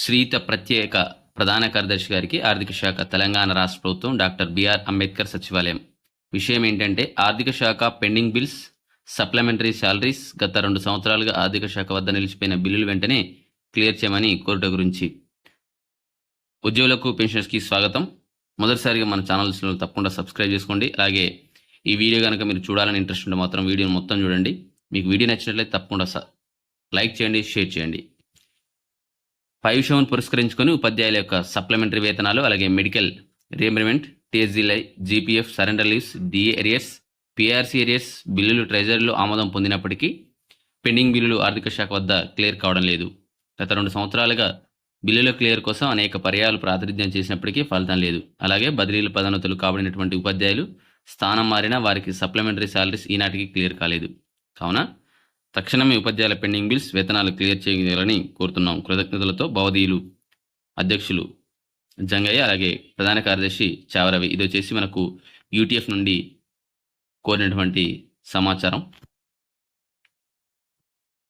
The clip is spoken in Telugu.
శ్రీత ప్రత్యేక ప్రధాన కార్యదర్శి గారికి ఆర్థిక శాఖ తెలంగాణ రాష్ట్ర ప్రభుత్వం డాక్టర్ బిఆర్ అంబేద్కర్ సచివాలయం. విషయం ఏంటంటే ఆర్థిక శాఖ పెండింగ్ బిల్స్ సప్లిమెంటరీ శాలరీస్ గత రెండు సంవత్సరాలుగా ఆర్థిక శాఖ వద్ద నిలిచిపోయిన బిల్లులు వెంటనే క్లియర్ చేయమని కోరుట గురించి. ఉద్యోగులకు పెన్షన్స్కి స్వాగతం. మొదటిసారిగా మన ఛానల్స్లో తప్పకుండా సబ్స్క్రైబ్ చేసుకోండి. అలాగే ఈ వీడియో కనుక మీరు చూడాలని ఇంట్రెస్ట్ ఉంటే మాత్రం వీడియోని మొత్తం చూడండి. మీకు వీడియో నచ్చినట్లయితే తప్పకుండా స- లైక్ చేయండి షేర్ చేయండి. ఫైవ్ సెవెన్ పురస్కరించుకొని ఉపాధ్యాయుల యొక్క సప్లిమెంటరీ వేతనాలు అలాగే medical reimbursement TSGLI GPF surrender leaves DA arrears PRC arrears బిల్లులు ట్రెజరీలు ఆమోదం పొందినప్పటికీ పెండింగ్ బిల్లులు ఆర్థిక శాఖ వద్ద క్లియర్ కావడం లేదు. గత రెండు సంవత్సరాలుగా బిల్లుల క్లియర్ కోసం అనేక పర్యాలు ప్రాతినిధ్యం చేసినప్పటికీ ఫలితం లేదు. అలాగే బదిలీలు పదోన్నతులు కాబడినటువంటి ఉపాధ్యాయులు స్థానం మారినా వారికి సప్లిమెంటరీ శాలరీస్ ఈనాటికి క్లియర్ కాలేదు. కావున తక్షణమే ఉపాధ్యాయుల పెండింగ్ బిల్స్ వేతనాలు క్లియర్ చేయాలని కోరుతున్నాం. కృతజ్ఞతలతో భవదీయులు అధ్యక్షులు జంగయ్య అలాగే ప్రధాన కార్యదర్శి చావరవి. ఇది వచ్చేసి మనకు యూటీఎఫ్ నుండి కోరినటువంటి సమాచారం.